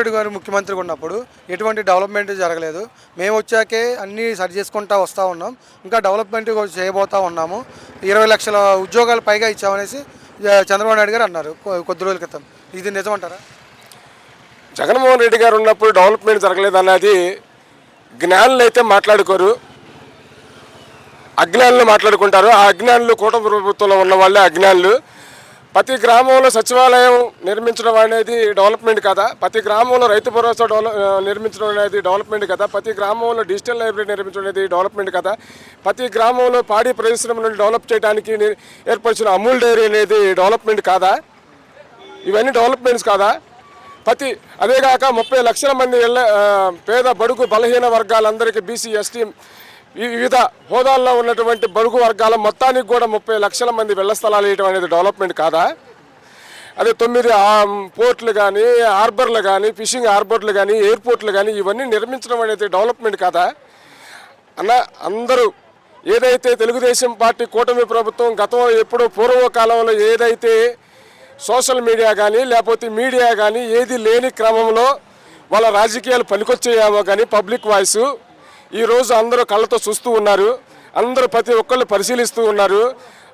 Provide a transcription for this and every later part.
రెడ్డి గారు ముఖ్యమంత్రిగా ఉన్నప్పుడు ఎటువంటి డెవలప్మెంట్ జరగలేదు. మేము వచ్చాకే అన్నీ సరి చేసుకుంటా వస్తూ ఉన్నాం. ఇంకా డెవలప్మెంట్ చేయబోతూ చేయబోతా ఉన్నాము. ఇరవై లక్షల ఉద్యోగాలు పైగా ఇచ్చామనేసి చంద్రబాబు నాయుడు గారు అన్నారు కొద్ది రోజుల క్రితం. ఇది నిజమంటారా? జగన్మోహన్ రెడ్డి గారు ఉన్నప్పుడు డెవలప్మెంట్ జరగలేదు అన్నది జ్ఞానులు అయితే మాట్లాడుకోరు. అజ్ఞానులు మాట్లాడుకుంటారు. ఆ అజ్ఞానులు కూటమి ప్రభుత్వంలో ఉన్న వాళ్ళే అజ్ఞానులు. ప్రతి గ్రామంలో సచివాలయం నిర్మించడం అనేది డెవలప్మెంట్ కదా. ప్రతి గ్రామంలో రైతు భరోసా డెవలప్ నిర్మించడం అనేది డెవలప్మెంట్ కదా. ప్రతి గ్రామంలో డిజిటల్ లైబ్రరీ నిర్మించడం అనేది డెవలప్మెంట్ కదా. ప్రతి గ్రామంలో పాడి పరిశ్రమను డెవలప్ చేయడానికి ఏర్పరిచిన అమూల్ డైరీ అనేది డెవలప్మెంట్ కాదా? ఇవన్నీ డెవలప్మెంట్స్ కాదా? ప్రతి అదేగాక ముప్పై లక్షల మంది పేద బడుగు బలహీన వర్గాలందరికీ బీసీ ఎస్టీ వివిధ హోదాల్లో ఉన్నటువంటి బడుగు వర్గాల మొత్తానికి కూడా ముప్పై లక్షల మంది వెళ్ళ స్థలాలు వేయడం అనేది డెవలప్మెంట్ కాదా? అదే తొమ్మిది పోర్ట్లు కానీ హార్బర్లు కానీ ఫిషింగ్ హార్బర్లు కానీ ఎయిర్పోర్ట్లు కానీ ఇవన్నీ నిర్మించడం అనేది డెవలప్మెంట్ కాదా? అన్న అందరూ ఏదైతే తెలుగుదేశం పార్టీ కూటమి ప్రభుత్వం గతం ఎప్పుడో పూర్వకాలంలో ఏదైతే సోషల్ మీడియా కానీ లేకపోతే మీడియా కానీ ఏది లేని క్రమంలో వాళ్ళ రాజకీయాలు పనికొచ్చేయేమో కానీ పబ్లిక్ వాయిస్ ఈరోజు అందరూ కళ్ళతో చూస్తూ ఉన్నారు. అందరూ ప్రతి ఒక్కళ్ళు పరిశీలిస్తూ ఉన్నారు.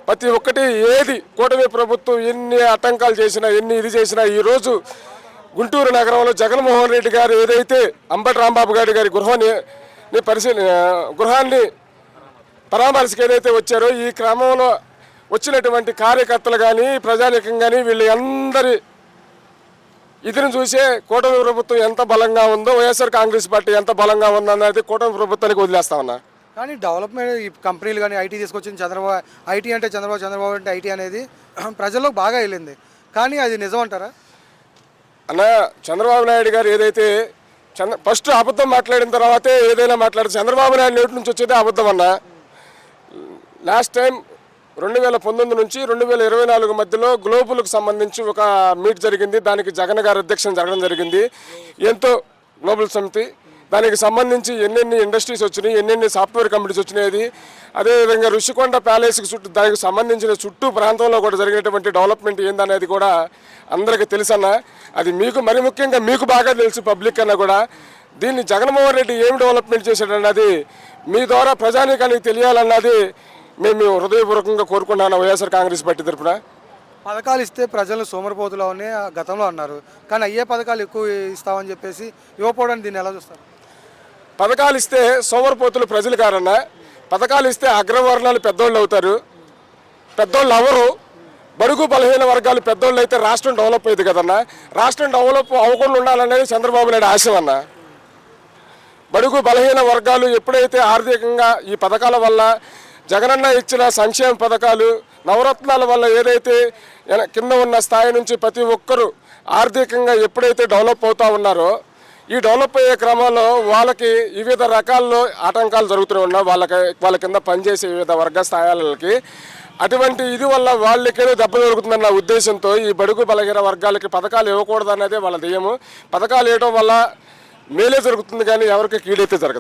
ప్రతి ఒక్కటి ఏది కూటమి ప్రభుత్వం ఎన్ని ఆటంకాలు చేసినా ఎన్ని ఇది చేసినా ఈరోజు గుంటూరు నగరంలో జగన్మోహన్ రెడ్డి గారు ఏదైతే అంబటి రాంబాబు గారి గారి గృహాన్ని పరిశీలి గృహాన్ని పరామర్శకు ఏదైతే వచ్చారో ఈ క్రమంలో వచ్చినటువంటి కార్యకర్తలు కానీ ప్రజానీకం కానీ వీళ్ళందరి ఇదిని చూసే కూటమి ప్రభుత్వం ఎంత బలంగా ఉందో వైఎస్ఆర్ కాంగ్రెస్ పార్టీ ఎంత బలంగా ఉందన్నది కూటమి ప్రభుత్వానికి వదిలేస్తా ఉన్నా. కానీ డెవలప్మెంట్ ఈ కంపెనీలు కానీ ఐటీ తీసుకొచ్చిన చంద్రబాబు ఐటీ అంటే చంద్రబాబు చంద్రబాబు అంటే ఐటీ అనేది ప్రజల్లోకి బాగా వెళ్ళింది. కానీ అది నిజం అంటారా? అన్న చంద్రబాబు నాయుడు గారు ఏదైతే చంద్ర ఫస్ట్ అబద్ధం మాట్లాడిన తర్వాతే ఏదైనా మాట్లాడితే చంద్రబాబు నాయుడు నోటి నుంచి వచ్చేదే అబద్ధం అన్న. లాస్ట్ టైం రెండు వేల పంతొమ్మిది నుంచి రెండు వేల ఇరవై నాలుగు మధ్యలో గ్లోబల్కి సంబంధించి ఒక మీట్ జరిగింది. దానికి జగన్ గారి అధ్యక్షం జరగడం జరిగింది. ఎంతో గ్లోబల్ సమితి. దానికి సంబంధించి ఎన్నెన్ని ఇండస్ట్రీస్ వచ్చినాయి ఎన్నెన్ని సాఫ్ట్వేర్ కంపెనీస్ వచ్చినాయి అదేవిధంగా ఋషికొండ ప్యాలెస్కి చుట్టూ దానికి సంబంధించిన చుట్టూ ప్రాంతంలో కూడా జరిగినటువంటి డెవలప్మెంట్ ఏందనేది కూడా అందరికీ తెలుసన్న. అది మీకు మరి ముఖ్యంగా మీకు బాగా తెలుసు పబ్లిక్ అన్న కూడా. దీన్ని జగన్మోహన్ రెడ్డి ఏమి డెవలప్మెంట్ చేశాడన్నది మీ ద్వారా ప్రజానీకానికి తెలియాలన్నది మేము హృదయపూర్వకంగా కోరుకున్నాను వైఎస్ఆర్ కాంగ్రెస్ పార్టీ తరఫున పథకాలు ఇస్తే ప్రజలు సోమరిపోతులు అని గతంలో అన్నారు. కానీ అయ్యే పథకాలు ఎక్కువ ఇస్తామని చెప్పేసి ఇవ్వకపోవడానికి దీన్ని ఎలా చూస్తారు? పథకాలు ఇస్తే సోమరిపోతులు ప్రజలు కారన్న పథకాలు ఇస్తే అగ్రవర్ణాలు పెద్దోళ్ళు అవుతారు. పెద్దోళ్ళు అవరు బడుగు బలహీన వర్గాలు పెద్దోళ్ళు అయితే రాష్ట్రం డెవలప్ అయ్యింది కదన్న. రాష్ట్రం డెవలప్ అవ్వకుండా ఉండాలనేది చంద్రబాబు నాయుడు ఆశయం అన్న. బడుగు బలహీన వర్గాలు ఎప్పుడైతే ఆర్థికంగా ఈ పథకాల వల్ల జగనన్న ఇచ్చిన సంక్షేమ పథకాలు నవరత్నాల వల్ల ఏదైతే కింద ఉన్న స్థాయి నుంచి ప్రతి ఒక్కరూ ఆర్థికంగా ఎప్పుడైతే డెవలప్ అవుతూ ఉన్నారో ఈ డెవలప్ అయ్యే క్రమంలో వాళ్ళకి వివిధ రకాల్లో ఆటంకాలు జరుగుతూ ఉన్నాయి. వాళ్ళకి వాళ్ళ కింద పనిచేసే వివిధ వర్గ స్థాయిలకి. అటువంటి ఇది వల్ల వాళ్ళకేదో దెబ్బ జరుగుతుందన్న ఉద్దేశంతో ఈ బడుగు బలహీన వర్గాలకి పథకాలు ఇవ్వకూడదు అనేది వాళ్ళ ధ్యేయము. పథకాలు ఇవ్వడం వల్ల మేలే జరుగుతుంది కానీ ఎవరికి కీడైతే జరగదు.